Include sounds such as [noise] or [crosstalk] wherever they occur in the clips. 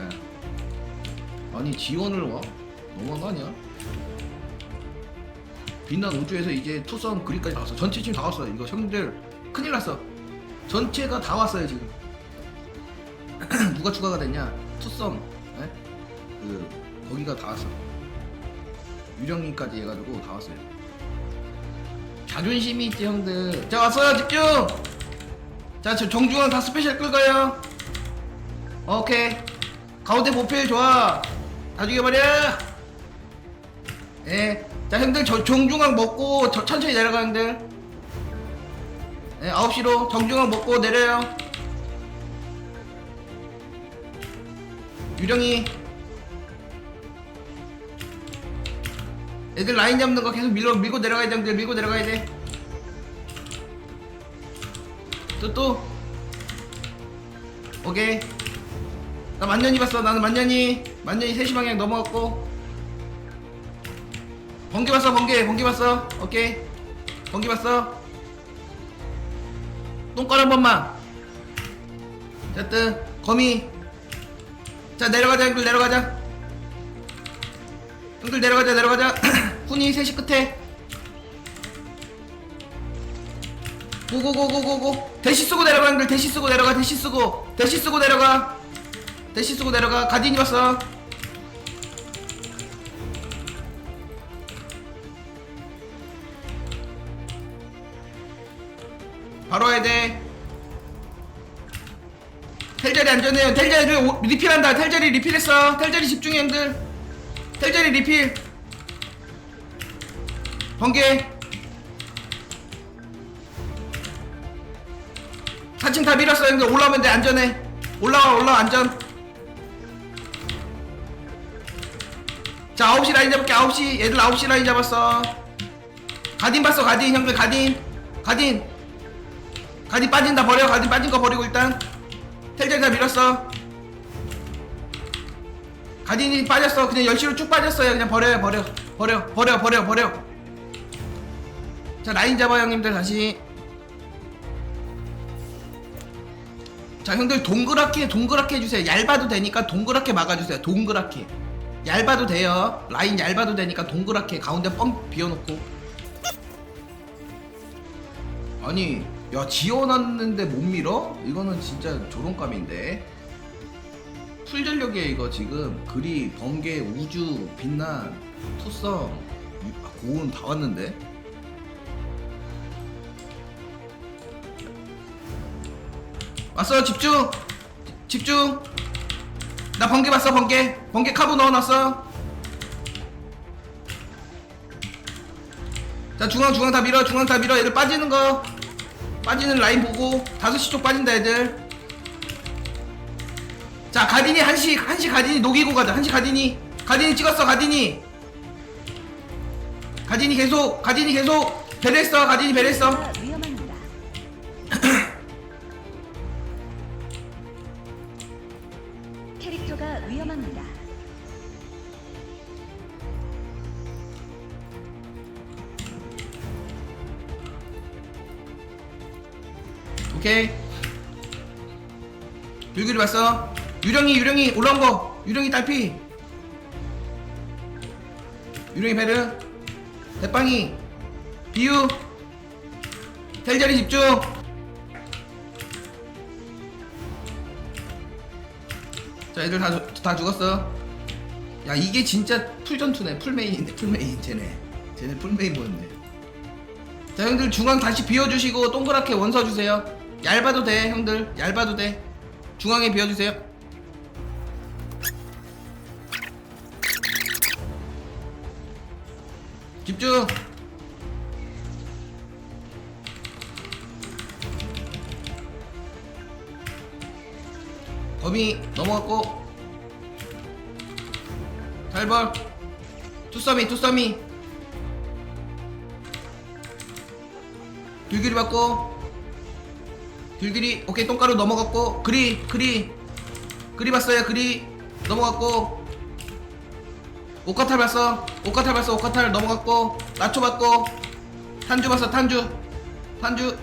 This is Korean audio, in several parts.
예. 아니 지원을 와? 너무한 거 아니야? 빛난 우주에서 이제 투썸 그리까지 다 왔어. 전체 지금 다 왔어. 이거 형들 큰일 났어. 전체가 다 왔어요 지금. [clears throat] 누가 추가가 됐냐? 투썸. 예? 그 거기가 다 왔어. 유령님까지 해가지고 다 왔어요. 자존심이 있지 형들. 자 왔어요 집중! 자 저 정중앙 다 스페셜 끌까요. 오케이 가운데 모필 좋아. 다 죽여버려 예. 자 형들 저 정중앙 먹고 저, 천천히 내려가 형들 예, 9시로 정중앙 먹고 내려요. 유령이. 애들 라인 잡는 거 계속 밀고 밀고 내려가야 돼 형들. 밀고 내려가야 돼또또. 오케이 나 만년이 봤어. 나는 만년이 만년이 3시 방향 넘어갔고. 번개 봤어 번개. 번개 봤어. 오케이. 번개 봤어. 똥깔 한 번만. 자뜨 거미. 자 내려가자 형들 내려가자. 형들 내려가자 내려가자. [clears throat] 훈이 3시 끝에. 고고고고고고. 대시 쓰고 내려가 형들 대시 쓰고 내려가 대시 쓰고. 대시 쓰고 내려가 대시 쓰고 내려가. 가디니 봤어. 바로 와야 돼. 텔자리 안전해요. 텔자리 오- 리필한다. 텔자리 리필했어. 텔자리 집중해 형들. 텔자리 리필. 번개. 4층 다 밀었어 형들. 올라오면 돼. 안전해. 올라와 올라와 안전 자 9시 라인 잡을게. 9시. 얘들 9시 라인 잡았어. 가딘 봤어 가딘. 형들 가딘. 가딘. 가딘 빠진다 버려. 가딘 빠진 거 버리고 일단 텔자리 다 밀었어. 가딘이 빠졌어. 그냥 10시로 쭉 빠졌어요. 그냥 버려요 버려. 버려 버려 버려 버려. 자 라인 잡아 형님들. 다시. 자 형들 동그랗게 동그랗게 해주세요. 얇아도 되니까 동그랗게 막아주세요. 동그랗게 얇아도 돼요. 라인 얇아도 되니까 동그랗게 가운데 뻥 비워놓고. 아니 야 지원왔는데 못 밀어? 이거는 진짜 조롱감인데. 풀 전력이야 이거 지금. 그리 번개 우주 빛난 유- 아, 고운 다 왔는데? 왔어 집중! 집중 나 번개 봤어 번개? 번개 카브 넣어놨어. 자 중앙 중앙 다 밀어 중앙 다 밀어. 애들 빠지는 거. 빠지는 라인 보고. 5시 쪽 빠진다 애들. 자 가딘이 한시 한시 가딘이 녹이고 가자. 한시 가딘이 가딘이 찍었어 가딘이 가딘이 계속 가딘이 계속. 배려했어 위험합니다. 캐릭터 [clears throat] 오케이. 불길이 봤어? 유령이 유령이 올라온 거. 유령이 딸피. 유령이 베르. 대빵이. 비유. 텔자리 집중. 자 애들 다, 죽- 다 죽었어. 야 이게 진짜 풀전투네. 풀메인인데 풀메인 쟤네. 쟤네 풀메인 보였네. 자 형들 중앙 다시 비워주시고 동그랗게 원서 주세요 얇아도 돼 형들. 얇아도 돼. 중앙에 비워주세요. 집중. 범위 넘어갔고. 잘벌. 투썸이 투썸이. 들길이 받고 들길이 오케이 똥가루 넘어갔고 그리 그리 그리 봤어요 그리. 넘어갔고. 오카탈 봤어. 오카탈 봤어 오카탈. 넘어갔고. 나초 받고. 탄주 봤어 탄주. 탄주.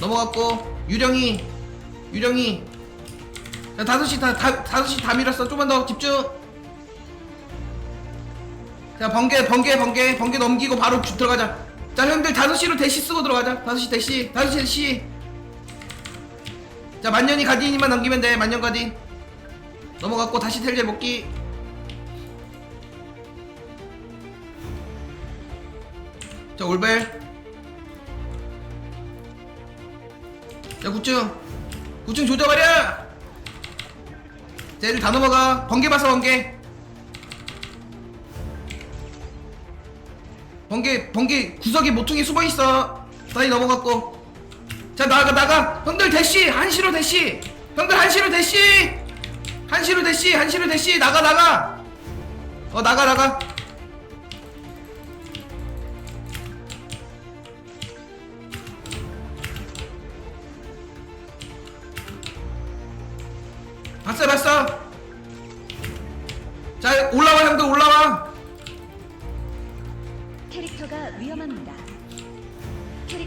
넘어갔고. 유령이 유령이. 자 다섯 시다 다섯 시다 밀었어. 좀만 더 집중. 자 번개 번개 번개. 번개 넘기고 바로 주- 들어가자. 자 형들 다섯 시로 대시 쓰고 들어가자. 다섯 시 대시 다섯 시 대시 자 만년이 가디님만 넘기면 돼. 만년 가디. 넘어갔고 다시 텔제 먹기. 자 올벨. 자 구충 구충 조져버려! 자 애들 다 넘어가. 번개 봤어 번개. 번개 번개 구석에 모퉁이 숨어있어. 다시 넘어갔고 자 나가 나가. 형들 대시 한시로 대시. 형들 한시로 대시. 한시로 대시 한시로 대시. 나가 나가. 어 나가 나가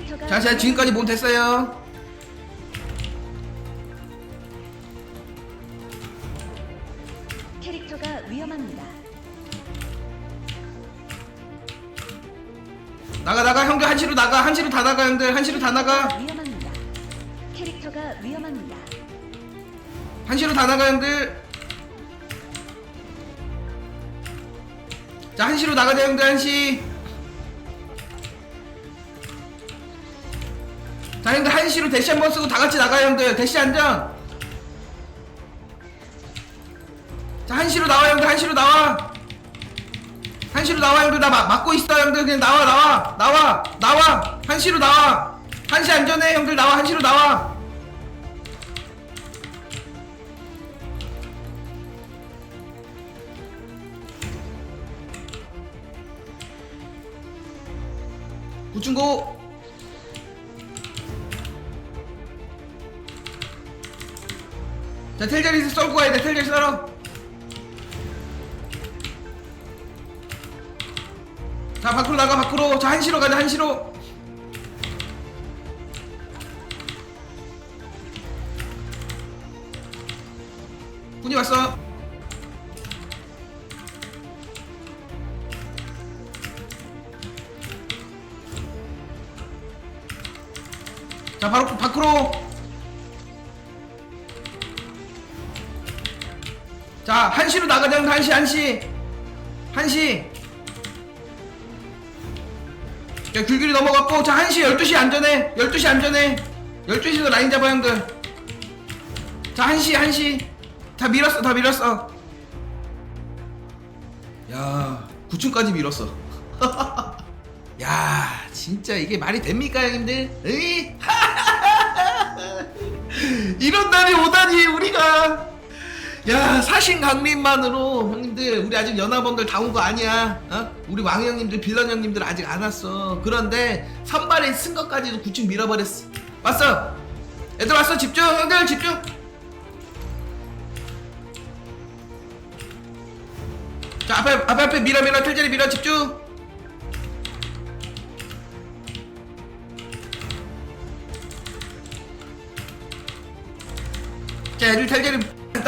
자 제가 지금까지 몸 됐어요 캐릭터가 위험합니다. 나가 나가 형들 한시로 나가 한시로 다 나가 형들 한시로 다 나가 위험합니다. 캐릭터가 위험합니다. 한시로 다 나가 형들 자 한시로 나가자 형들 한시 자 형들 한시로 대시 한번 쓰고 다 같이 나가 형들. 대시 안전 자 한시로 나와 형들. 한시로 나와. 한시로 나와 형들. 나 막, 막고 있어 형들. 그냥 나와 나와. 나와 나와. 한시로 나와. 한시 안전해 형들. 나와 한시로 나와. 구충고 자 텔자리스 썰고 가야 돼. 텔자리 썰어. 자 밖으로 나가 밖으로. 자 한시로 가자 한시로. 분이 왔어. 자 바로 밖으로 자 한시로 나가자 한시 한시. 한시. 자 귤귤이 넘어갔고 자 한시 12시 안전해. 12시 안전해. 12시에서 라인 잡아 형들. 자 한시 한시. 다 밀었어 다 밀었어. 야 9층까지 밀었어. [laughs] 야 진짜 이게 말이 됩니까 형님들? 에이? [laughs] 이런 날이 오다니 우리가 야 사신 강림만으로 형님들 우리 아직 연합원들 다 온 거 아니야. 어? 우리 왕 형님들 빌런 형님들 아직 안 왔어. 그런데 선발에 쓴 것까지도 구층 밀어버렸어. 왔어? 애들 왔어? 집중? 형들 집중! 자 앞에 앞에 앞에 밀어 밀어 텔자리 밀어 집중! 자 애들 텔자리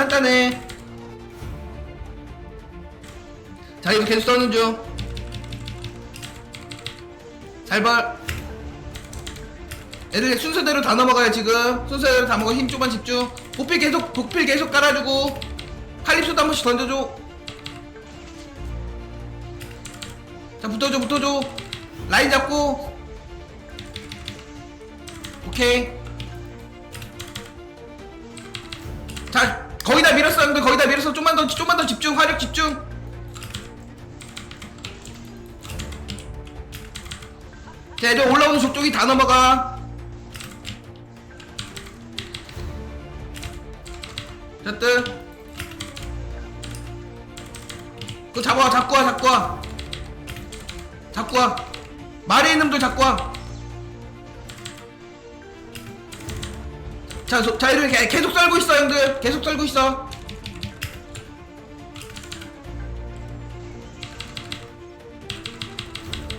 단단해 자 이거 계속 써는 중잘봐. 애들 순서대로 다 넘어가요 지금. 순서대로 다 먹어. 힘 좀만 집중. 보필 계속 보필 계속 깔아주고. 칼립소도 한 번씩 던져줘. 자 붙어줘 붙어줘. 라인 잡고. 오케이. 자 거의 다 밀었어 형들. 거의 다 밀었어. 좀만 더 좀만 더 집중. 화력 집중. 자 이제 올라오는 족족이 다 넘어가. 자뜨 그거 잡아와 잡고 와 잡고 와. 잡고 와. 있는 놈들 잡고 와 자, 소- 자 이렇게 계속 썰고 있어 형들. 계속 썰고 있어.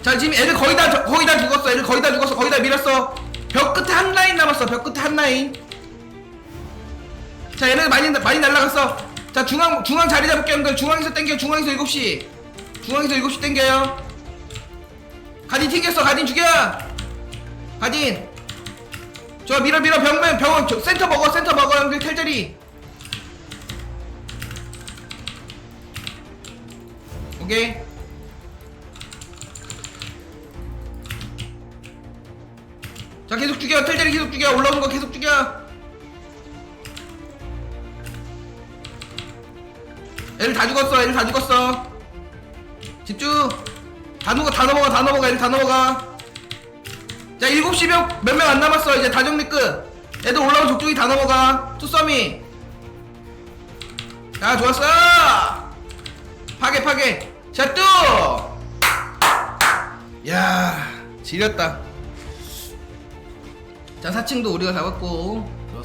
자 지금 애들 거의 다 저- 거의 다 죽었어. 애들 거의 다 죽었어. 거의 다 밀었어. 벽 끝에 한 라인 남았어. 벽 끝에 한 라인. 자 얘네 많이 많이 날라갔어. 자 중앙 중앙 자리 잡을게 형들. 중앙에서 땡겨 중앙에서 7시. 중앙에서 7시 땡겨요. 가딘 튕겼어. 가딘 죽여! 가딘 저 밀어 밀어 병면 병원 저, 센터 먹어 센터 먹어 형들 텔자리. 오케이. 자 계속 죽여 텔자리 계속 죽여. 올라오는 거 계속 죽여. 애들 다 죽었어 애들 다 죽었어. 집중. 다 넘어 다 넘어가 다 넘어가 애들 다 넘어가 자 7시 몇 명 안 남았어. 이제 다 정리 끝. 애들 올라온 족족이 다 넘어가. 투썸이 야 좋았어. 파괴 파괴. 샷뚜! 야 지렸다. 자 4층도 우리가 잡았고